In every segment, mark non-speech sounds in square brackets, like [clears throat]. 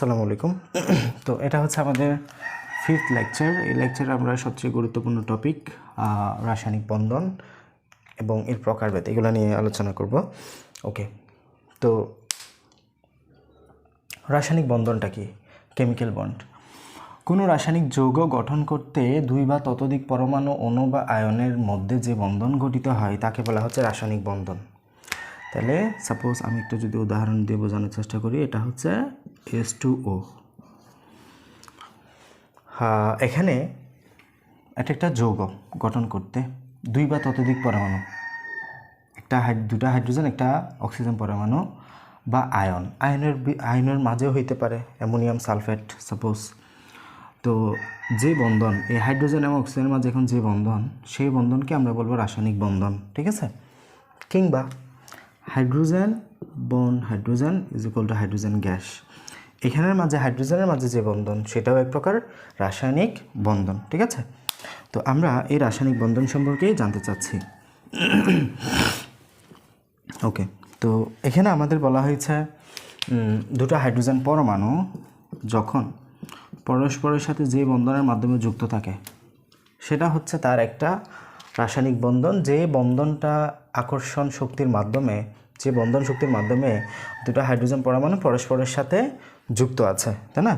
আসসালামু আলাইকুম। [clears throat] তো এটা হচ্ছে আমাদের ফিফথ লেকচার এই লেকচারে আমরা সবচেয়ে গুরুত্বপূর্ণ টপিক রাসায়নিক বন্ধন এবং এর প্রকারভেদ। এগুলো নিয়ে আলোচনা করব। ওকে তো রাসায়নিক বন্ধনটা কি? কেমিক্যাল বন্ড কোনো রাসায়নিক যৌগ গঠন করতে দুই বা ততোধিক পরমাণু অণু বা আয়নের মধ্যে যে বন্ধন গঠিত হয়, তাকে বলা হচ্ছে রাসায়নিক বন্ধন। তাহলে সাপোজ আমি একটু যদি উদাহরণ দিয়ে বোঝানোর চেষ্টা করি, এটা হচ্ছে এস টু ও এখানে এটা একটা যৌগ গঠন করতে, দুই বা ততোধিক পরমাণু, একটা দুটা হাইড্রোজেন, একটা অক্সিজেন পরমাণু বা আয়ন। আয়নের আয়নের মাঝেও হইতে পারে, অ্যামোনিয়াম সালফেট সাপোজ তো যে বন্ধন, এই হাইড্রোজেন এবং অক্সিজেনের মাঝে এখন যে বন্ধন, সেই বন্ধনকে আমরা বলব রাসায়নিক বন্ধন, ঠিক আছে? কিংবা hydrogen bond hydrogen is equal to hydrogen gas এখানের মাঝে হাইড্রোজেনের মাঝে যে বন্ধন, সেটাও এক প্রকার রাসায়নিক বন্ধন, ঠিক আছে? তো আমরা এই রাসায়নিক বন্ধন সম্পর্কেই জানতে চাচ্ছি। ওকে তো এখানে আমাদের বলা হয়েছে দুটো হাইড্রোজেন পরমাণু যখন পরস্পরের সাথে যে বন্ধনের মাধ্যমে যুক্ত থাকে, সেটা হচ্ছে তার একটা রাসায়নিক বন্ধন, যে বন্ধনটা আকর্ষণ শক্তির মাধ্যমে, যে বন্ধন শক্তির মাধ্যমে দুটো হাইড্রোজেন পরমাণু পরস্পরের সাথে যুক্ত আছে, তাই না?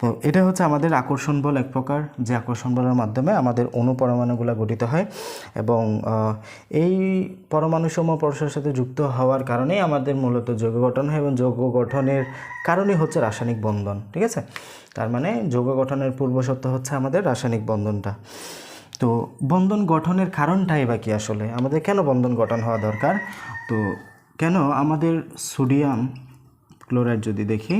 তো এটা হচ্ছে আমাদের আকর্ষণ বল এক প্রকার, যে আকর্ষণ বলের মাধ্যমে আমাদের অণু পরমাণুগুলো গঠিত হয় এবং এই পরমাণুসমূহ পরস্পরের সাথে যুক্ত হওয়ার কারণেই আমাদের মূলত যৌগ গঠন হয় এবং যৌগ গঠনের কারণই হচ্ছে রাসায়নিক বন্ধন, ঠিক আছে? তার মানে যৌগ গঠনের পূর্বশর্ত হচ্ছে আমাদের রাসায়নিক বন্ধনটা। তো বন্ধন গঠনের কারণটাই বা কি আসলে? আমাদের কেন বন্ধন গঠন হওয়া দরকার? তো কেন আমাদের সোডিয়াম ক্লোরাইড যদি দেখি,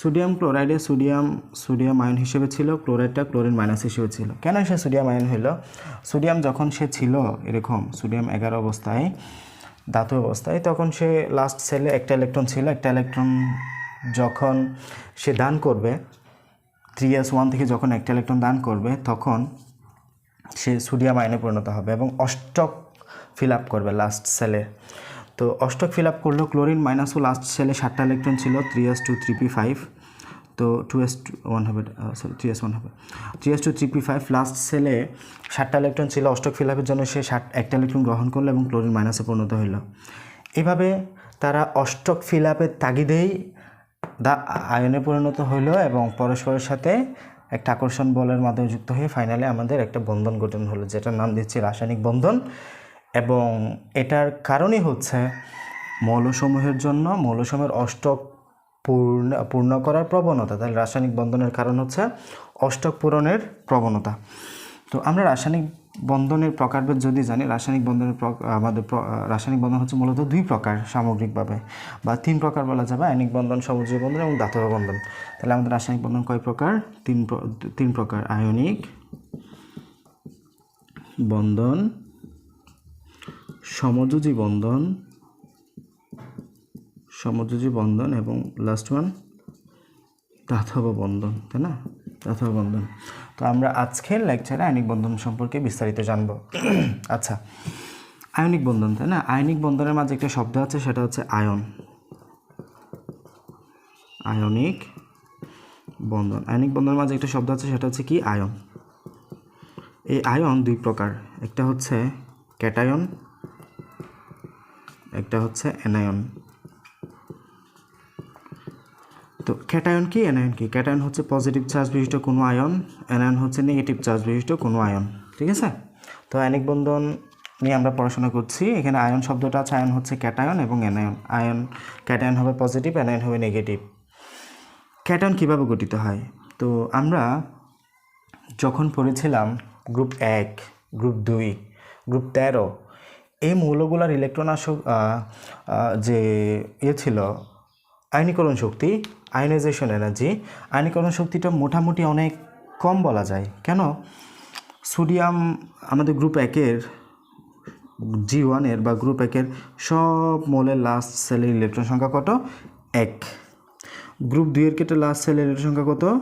সোডিয়াম ক্লোরাইডে সোডিয়াম সোডিয়াম আয়ন হিসেবে ছিল, ক্লোরাইডটা ক্লোরিন মাইনাস হিসেবে ছিল। কেন সে সোডিয়াম আয়ন হলো? সোডিয়াম যখন সে ছিল এরকম, সোডিয়াম এগারো অবস্থায়, ধাতু অবস্থায়, তখন সে লাস্ট সেলে একটা ইলেকট্রন ছিল, একটা ইলেকট্রন যখন সে দান করবে থ্রি এস ওয়ান থেকে যখন একটা ইলেকট্রন দান করবে, তখন সে সোডিয়াম আয়নে পরিণত হবে এবং অষ্টক ফিল আপ করবে লাস্ট সেলে তো অষ্টক ফিল আপ করলেও ক্লোরিন মাইনাসও লাস্ট সেলে সাতটা ইলেকট্রন ছিল three s two three p five তো টু এস টু ওয়ান হবে সরি থ্রি এস ওয়ান হবে। Three s two three p five last সেলে সাতটা ইলেকট্রন ছিল, অষ্টক ফিল আপের জন্য সে ষাট একটা ইলেকট্রন গ্রহণ করল এবং ক্লোরিন মাইনাসে পরিণত হইল। এভাবে তারা অষ্টক ফিল আপের তাগিদেই দা, আয়নে পরিণত হইল এবং পরস্পরের সাথে একটা আকর্ষণ বলের মাধ্যমে যুক্ত হয়ে ফাইনালে আমাদের একটা বন্ধন গঠন হলো, যেটার নাম দিচ্ছি রাসায়নিক বন্ধন। এবং এটার কারণই হচ্ছে মৌলসমূহের জন্য মৌলসমূহের অষ্টক পূর্ণ পূর্ণ করার প্রবণতা। তাহলে রাসায়নিক বন্ধনের কারণ হচ্ছে অষ্টক পূরণের প্রবণতা। তো আমরা রাসায়নিক বন্ধনের প্রকারভেদ যদি জানি, রাসায়নিক বন্ধনের আমাদের রাসায়নিক বন্ধন হচ্ছে মূলত দুই প্রকার সামগ্রিকভাবে। বা তিন প্রকার বলা যাবে আয়নিক বন্ধন সমুদ্রীয় বন্ধন এবং ধাতব বন্ধন। তাহলে আমাদের রাসায়নিক বন্ধন কয় প্রকার? তিন তিন প্রকার। আয়নিক বন্ধন, সমযোজী বন্ধন সমযোজী বন্ধন এবং লাস্ট ওয়ান দাতব বন্ধন, তাই না? দাতব বন্ধন। তো আমরা আজকের লেকচারে আয়নিক বন্ধন সম্পর্কে বিস্তারিত জানব। [clears throat] আচ্ছা আয়নিক বন্ধন, তাই না? আয়নিক বন্ধনের মাঝে একটা শব্দ আছে, সেটা হচ্ছে আয়ন। আয়নিক বন্ধন। আয়নিক বন্ধনের মাঝে একটা শব্দ আছে, সেটা হচ্ছে কি? আয়ন। এই আয়ন দুই প্রকার। একটা হচ্ছে ক্যাটায়ন, একটা হচ্ছে অ্যানায়ন। তো ক্যাটায়ন কি? অ্যানায়ন কি? ক্যাটায়ন হচ্ছে পজিটিভ চার্জ বিশিষ্ট কোনো আয়ন, অ্যানায়ন হচ্ছে নেগেটিভ চার্জ বিশিষ্ট কোনো আয়ন, ঠিক আছে? তো আয়নিক বন্ধন নিয়ে আমরা পড়াশোনা করছি। এখানে আয়ন শব্দটা আছে, আয়ন হচ্ছে ক্যাটায়ন এবং অ্যানায়ন। আয়ন, ক্যাটায়ন হবে পজিটিভ অ্যানায়ন হবে নেগেটিভ ক্যাটায়ন কীভাবে গঠিত হয়? তো আমরা যখন পড়েছিলাম গ্রুপ এক গ্রুপ দুই গ্রুপ তেরো, এই মৌলগুলার ইলেকট্রন আসক যে ইয়ে ছিল আয়নীকরণ শক্তি, আয়নাইজেশন এনার্জি। আয়নীকরণ শক্তিটা মোটামুটি অনেক কম বলা যায়। কেন? সোডিয়াম আমাদের গ্রুপ একের, জি ওয়ানের বা গ্রুপ একের সব মোলের লাস্ট সেলের ইলেকট্রন সংখ্যা কত? এক। গ্রুপ দুইয়ের ক্ষেত্রে লাস্ট সেলের ইলেকট্রন সংখ্যা কত?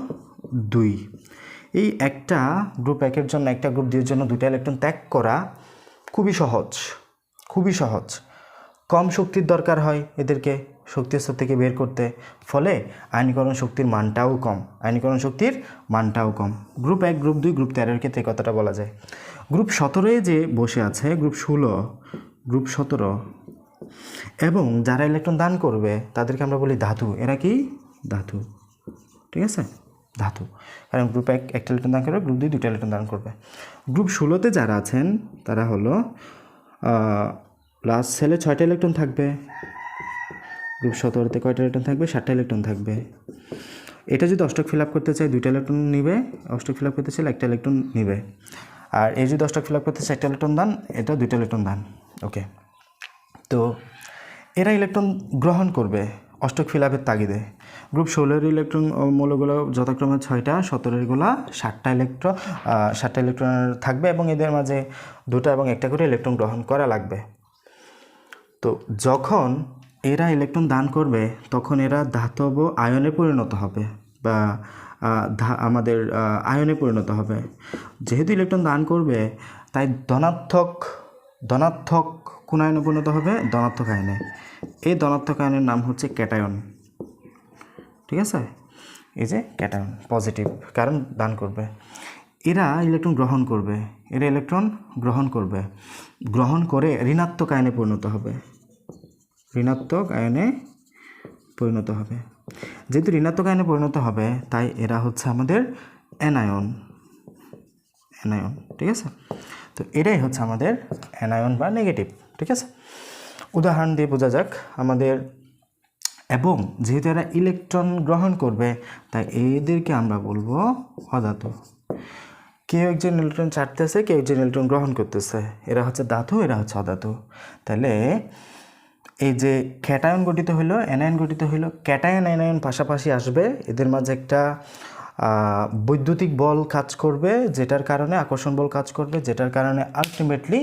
দুই। এই একটা গ্রুপ একের জন্য, একটা গ্রুপ দুইয়ের জন্য দুইটা ইলেকট্রন ত্যাগ করা খুবই সহজ। খুবই সহজ। কম শক্তির দরকার হয় এদেরকে। শক্তি স্তর থেকে বের করতে। ফলে আয়নীকরণ শক্তির মানটাও কম। আয়নীকরণ শক্তির মানটাও কম। গ্রুপ এক, গ্রুপ দুই, গ্রুপ তেরোর ক্ষেত্রে কথাটা বলা যায়। গ্রুপ সতেরোয় যে বসে আছে, গ্রুপ ষোলো, গ্রুপ সতেরো, এবং যারা ইলেকট্রন দান করবে, তাদেরকে আমরা বলি ধাতু। এরা কি? ধাতু। ঠিক আছে? ধাতু। কারণ গ্রুপ এক, একটা ইলেকট্রন দান করবে, গ্রুপ দুই, দুইটা ইলেকট্রন দান করবে। গ্রুপ ষোলোতে যারা আছেন, তারা হলো লাস্ট সেলে ছয়টা ইলেকট্রন থাকবে। গ্রুপ সতেরোতে কয়টা ইলেকট্রন থাকবে? সাতটা ইলেকট্রন থাকবে। এটা যদি অষ্টক ফিল আপ করতে চাই দুইটা ইলেকট্রন নিবে, অষ্টক ফিল আপ করতে চাইলে একটা ইলেকট্রন নিবে। আর এই যদি অষ্টক ফিল আপ করতে চাই একটা ইলেকট্রন দান, এটা দুইটা ইলেকট্রন দান। ওকে তো এরা ইলেকট্রন গ্রহণ করবে অষ্টক ফিলাপের তাগিদে। গ্রুপ ষোলোর ইলেকট্রন মৌলগুলো যথাক্রমে ছয়টা সতেরোরগুলা ষাটটা ইলেকট্রন ষাটটা ইলেকট্রন থাকবে এবং এদের মাঝে দুটো এবং একটা করে ইলেকট্রন গ্রহণ করা লাগবে। তো যখন এরা ইলেকট্রন দান করবে, তখন এরা ধাতব আয়নে পরিণত হবে বা আমাদের আয়নে পরিণত হবে। যেহেতু ইলেকট্রন দান করবে, তাই ধনাত্মক ধনাত্মক কোন আয়নে পরিণত হবে ধনাত্মক আয়নে। এই ধনাত্মক আয়নের নাম হচ্ছে ক্যাটায়ন। ঠিক আছে? এই যে ক্যাটায়ন, পজিটিভ, কারণ দান করবে। এরা ইলেকট্রন গ্রহণ করবে, এরা ইলেকট্রন গ্রহণ করবে। গ্রহণ করে ঋণাত্মক আয়নে পরিণত হবে। ঋণাত্মক আয়নে পরিণত হবে। যেহেতু ঋণাত্মক আয়নে পরিণত হবে, তাই এরা হচ্ছে আমাদের অ্যানায়ন। অ্যানায়ন, ঠিক আছে? তো এটাই হচ্ছে আমাদের অ্যানায়ন বা নেগেটিভ, ঠিক আছে? উদাহরণ দিয়ে বোঝা যাক আমাদের, এবং যেহেতু এরা ইলেকট্রন গ্রহণ করবে, তাই এদেরকে আমরা বলব অধাতু। কেউ একজন ইলেকট্রন ছাড়তেছে, কেউ একজন ইলেকট্রন গ্রহণ করতেছে। এরা হচ্ছে ধাতু, এরা হচ্ছে অধাতু। তাহলে এই যে ক্যাটায়ন গঠিত হইল অ্যানায়ন গঠিত হইল, ক্যাটায়ন অ্যানায়ন পাশাপাশি আসবে। এদের মাঝে একটা বৈদ্যুতিক বল কাজ করবে, যেটার কারণে আকর্ষণ বল কাজ করবে, যেটার কারণে আলটিমেটলি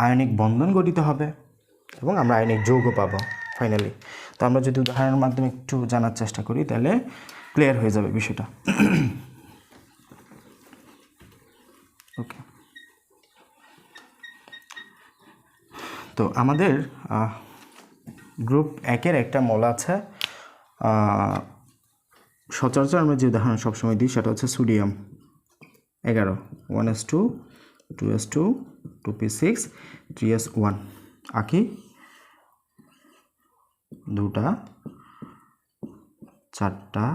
আয়নিক বন্ধন গঠিত হবে এবং আমরা আয়নিক যৌগ পাবো ফাইনালি তো আমরা যদি উদাহরণের মাধ্যমে একটু জানার চেষ্টা করি, তাহলে ক্লিয়ার হয়ে যাবে বিষয়টা। [coughs] ওকে তো আমাদের গ্রুপ একের একটা মল আছে। সচরাচর আমরা যে উদাহরণ সবসময় দিই সেটা হচ্ছে সোডিয়াম এগারো one s two two s two two p six three s one আঁকি। দুটা, চারটা।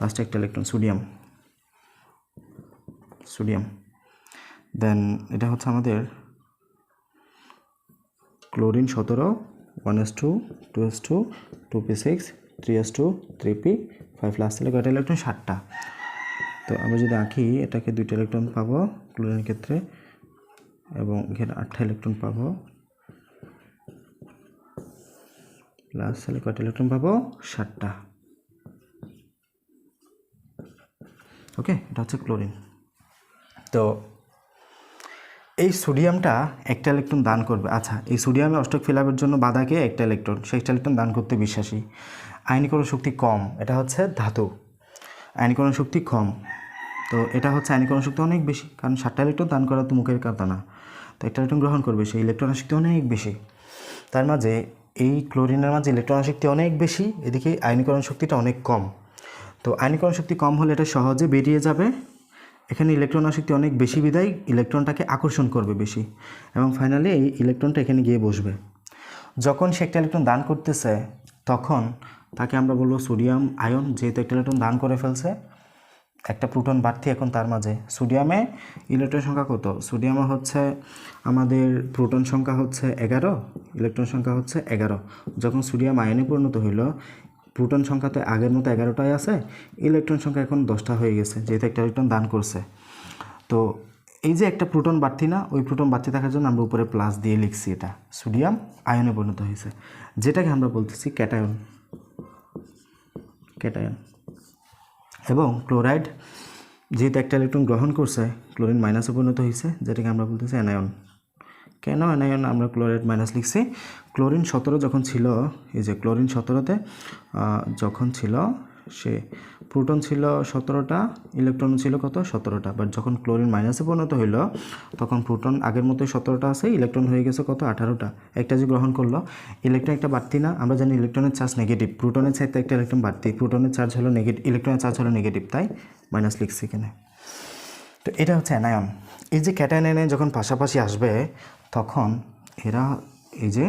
লাস্টে একটা ইলেকট্রন সোডিয়াম সোডিয়াম দেন এটা হচ্ছে আমাদের ক্লোরিন সতেরো one s two two s two two p six three s two three p five last থেকে কয়টা ইলেকট্রন ষাটটা তো আমরা যদি আঁকি, এটাকে দুইটা ইলেকট্রন পাবো ক্লোরিনের ক্ষেত্রে এবং এখানে আটটা ইলেকট্রন পাবো। প্লাস তাহলে কয়টা ইলেকট্রন পাবো? ষাটটা ওকে এটা হচ্ছে ক্লোরিন তো এই সোডিয়ামটা একটা ইলেকট্রন দান করবে। আচ্ছা এই সোডিয়ামে অষ্টক ফিলাপের জন্য বাধাকে একটা ইলেকট্রন সেই একটা ইলেকট্রন দান করতে বিশ্বাসী। আয়নীকরণ শক্তি কম, এটা হচ্ছে ধাতু। আয়নীকরণ শক্তি কম। তো এটা হচ্ছে আয়নীকরণ শক্তি অনেক বেশি, কারণ সাতটা ইলেকট্রন দান করা তো মুখের কথা না। তো একটা ইলেকট্রন গ্রহণ করবে, সেই ইলেকট্রন শক্তি অনেক বেশি। তার মাঝে এই ক্লোরিনের মাঝে ইলেকট্রন শক্তি অনেক বেশি, এদিকে আয়নীকরণ শক্তিটা অনেক কম। তো আয়নীকরণ শক্তি কম হলে এটা সহজে বেরিয়ে যাবে এখানে ইলেকট্রন শক্তি অনেক বেশি বিদায় ইলেকট্রনটাকে আকর্ষণ করবে বেশি। এবং ফাইনালি এই ইলেকট্রনটা এখানে গিয়ে বসবে। যখন সে একটা ইলেকট্রন দান করতেছে, তখন তাকে আমরা বলব সোডিয়াম আয়ন। যেহেতু একটা ইলেকট্রন দান করে ফেলছে, একটা প্রোটন বাড়তি এখন তার মাঝে। সোডিয়ামে ইলেকট্রন সংখ্যা কত? সোডিয়ামে হচ্ছে আমাদের প্রোটন সংখ্যা হচ্ছে এগারো, ইলেকট্রন সংখ্যা হচ্ছে এগারো। যখন সোডিয়াম আয়নে পরিণত হইল প্রোটন সংখ্যা তো আগের মতো এগারোটাই আছে, ইলেকট্রন সংখ্যা এখন দশটা হয়ে গেছে, যেহেতু একটা ইলেকট্রন দান করছে। তো এই যে একটা প্রোটন বাড়তি না, ওই প্রোটন বাড়তি থাকার জন্য আমরা উপরে প্লাস দিয়ে লিখছি এটা, সোডিয়াম আয়নে পরিণত হয়েছে। যেটাকে আমরা বলতেছি ক্যাটায়ন। ক্যাটায়ন। এবং ক্লোরাইড, যেহেতু একটা ইলেকট্রন গ্রহণ করছে, ক্লোরিন মাইনাসে পরিণত হয়েছে, যেটাকে আমরা বলতেছি অ্যানায়ন। কেন অ্যানায়ন আমরা ক্লোরাইড মাইনাস লিখছি? ক্লোরিন সতেরো যখন ছিল, এই যে ক্লোরিন সতেরোতে যখন ছিল, সে প্রোটন ছিল সতেরোটা, ইলেকট্রন ছিল কত? সতেরোটা। বাট যখন ক্লোরিন মাইনাসে পরিণত হইল, তখন প্রোটন আগের মতোই সতেরোটা আছে, ইলেকট্রন হয়ে গেছে কত? আঠারোটা। একটা যে গ্রহণ করল, ইলেকট্রন একটা বাড়তি না? আমরা জানি ইলেকট্রনের চার্জ নেগেটিভ প্রোটনের চাইতে একটা ইলেকট্রন বাড়তি। প্রোটনের চার্জ হলো নেগেটিভ ইলেকট্রনের চার্জ হলো নেগেটিভ তাই মাইনাস লিখছি এখানে। তো এটা হচ্ছে অ্যানায়ন এই যে ক্যাটায়নে যখন পাশাপাশি আসবে তখন এরা এই যে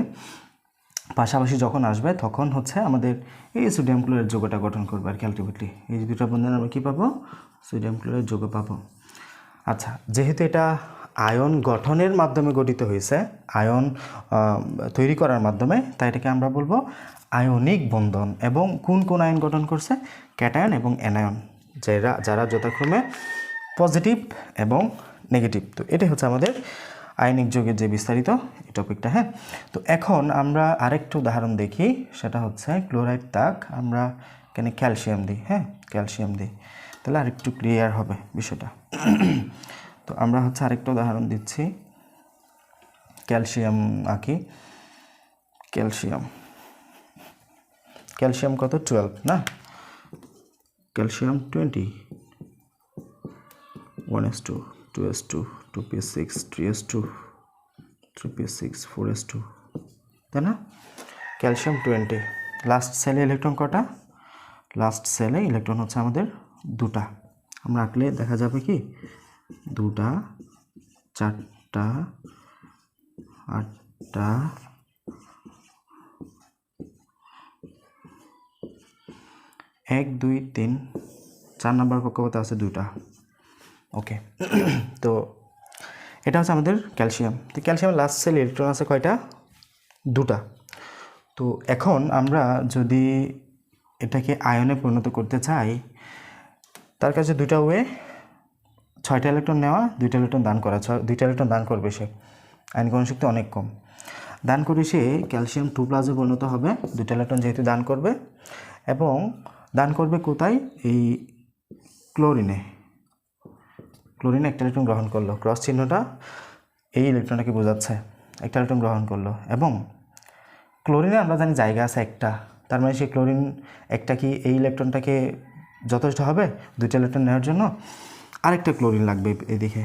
পাশাপাশি যখন আসবে, তখন হচ্ছে আমাদের এই সোডিয়াম ক্লোরাইড যৌগটা গঠন করবে আর কি আলটিমেটলি এই দুটো বন্ধন আমরা কী পাবো? সোডিয়াম ক্লোরাইড যৌগ পাবো। আচ্ছা যেহেতু এটা আয়ন গঠনের মাধ্যমে গঠিত হয়েছে, আয়ন তৈরি করার মাধ্যমে, তাই এটাকে আমরা বলব আয়নিক বন্ধন। এবং কোন কোন আয়ন গঠন করছে? ক্যাটায়ন এবং অ্যানায়ন, যারা যারা যথাক্রমে পজিটিভ এবং নেগেটিভ তো এটাই হচ্ছে আমাদের আয়নিক যুগের যে বিস্তারিত এই টপিকটা হ্যাঁ? তো এখন আমরা আরেকটা উদাহরণ দেখি, সেটা হচ্ছে ক্লোরাইড তাক। আমরা এখানে ক্যালসিয়াম দিই হ্যাঁ? ক্যালসিয়াম দিই। তাহলে আরেকটু ক্লিয়ার হবে বিষয়টা। [clears throat] তো আমরা হচ্ছে আরেকটা উদাহরণ দিচ্ছি। ক্যালসিয়াম আঁকি। ক্যালসিয়াম। ক্যালসিয়াম কত? টুয়েলভ না? Calcium twenty one s two two s two two p six three s two three p six four s two তাই না? ক্যালসিয়াম টোয়েন্টি লাস্ট সেলে ইলেকট্রন কটা? লাস্ট সেলে ইলেকট্রন হচ্ছে আমাদের দুটা। আমরা আঁকলে দেখা যাবে কি? দুটা, চারটা, আটটা, এক, দুই, তিন, চার নাম্বার কক্ষপথে আছে দুটা ওকে [clears throat] তো এটা হচ্ছে আমাদের ক্যালসিয়াম। তো ক্যালসিয়াম লাস্ট সেল ইলেকট্রন আছে কয়টা? দুটা। তো এখন আমরা যদি এটাকে আয়নে পরিণত করতে চাই, তার কাছে দুটা ওয়ে, ছয়টা ইলেকট্রন নেওয়া, দুইটা ইলেকট্রন দান করা, ছয়, দুইটা ইলেকট্রন দান করবে সে। আইন গ্রহণ শক্তি অনেক কম। দান করে সে ক্যালসিয়াম টু প্লাসে পরিণত হবে, দুইটা ইলেকট্রন যেহেতু দান করবে। এবং দান করবে কোথায়? এই ক্লোরিনে ক্লোরিনে একটা ইলেকট্রন গ্রহণ করল। ক্রস চিহ্নটা এই ইলেকট্রনটাকে বোঝাচ্ছে। একটা ইলেকট্রন গ্রহণ করল। এবং ক্লোরিনে আমরা জানি জায়গা আছে একটা। তার মানে সেই ক্লোরিন একটা কি এই ইলেকট্রনটাকে যথেষ্ট হবে? দুইটা ইলেকট্রন নেওয়ার জন্য আরেকটা ক্লোরিন লাগবে এদিকে।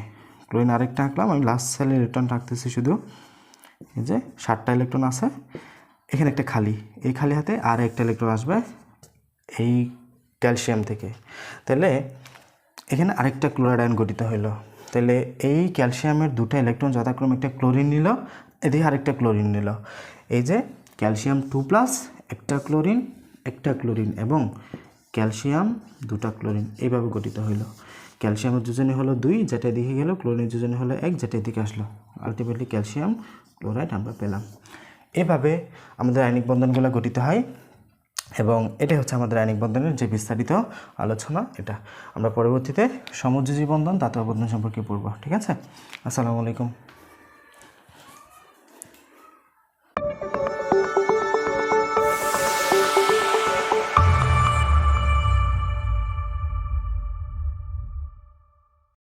ক্লোরিন আরেকটা আঁকলাম। আমি লাস্ট সেলের ইলেকট্রন রাখতেছি শুধু। এই যে ষাটটা ইলেকট্রন আছে। এখানে একটা খালি। এই খালি হাতে আর একটা ইলেকট্রন আসবে এই ক্যালসিয়াম থেকে। তাহলে এখানে আরেকটা ক্লোরাইড আয়ন গঠিত হইল। তাহলে এই ক্যালসিয়ামের দুটো ইলেকট্রন যথাক্রমে একটা ক্লোরিন নিল, এদিকে আরেকটা ক্লোরিন নিল। এই যে ক্যালসিয়াম টু প্লাস একটা ক্লোরিন একটা ক্লোরিন এবং ক্যালসিয়াম দুটা ক্লোরিন এইভাবে গঠিত হইল। ক্যালসিয়ামের যোজনী হলো দুই, যেটা এদিকে গেল, ক্লোরিনের যোজনী হলো এক, যেটা এদিকে আসলো। আলটিমেটলি ক্যালসিয়াম ক্লোরাইড আমরা পেলাম। এভাবে আমাদের আয়নিক বন্ধনগুলো গঠিত হয়। এবং এটাই হচ্ছে আমাদের আইনিক বন্ধনের যে বিস্তারিত আলোচনা এটা। আমরা পরবর্তীতে সমুদ্রজীবন্ধন বন্ধন তাত্ত্বিক বন্ধন সম্পর্কে পড়ব, ঠিক আছে? আসসালামু আলাইকুম।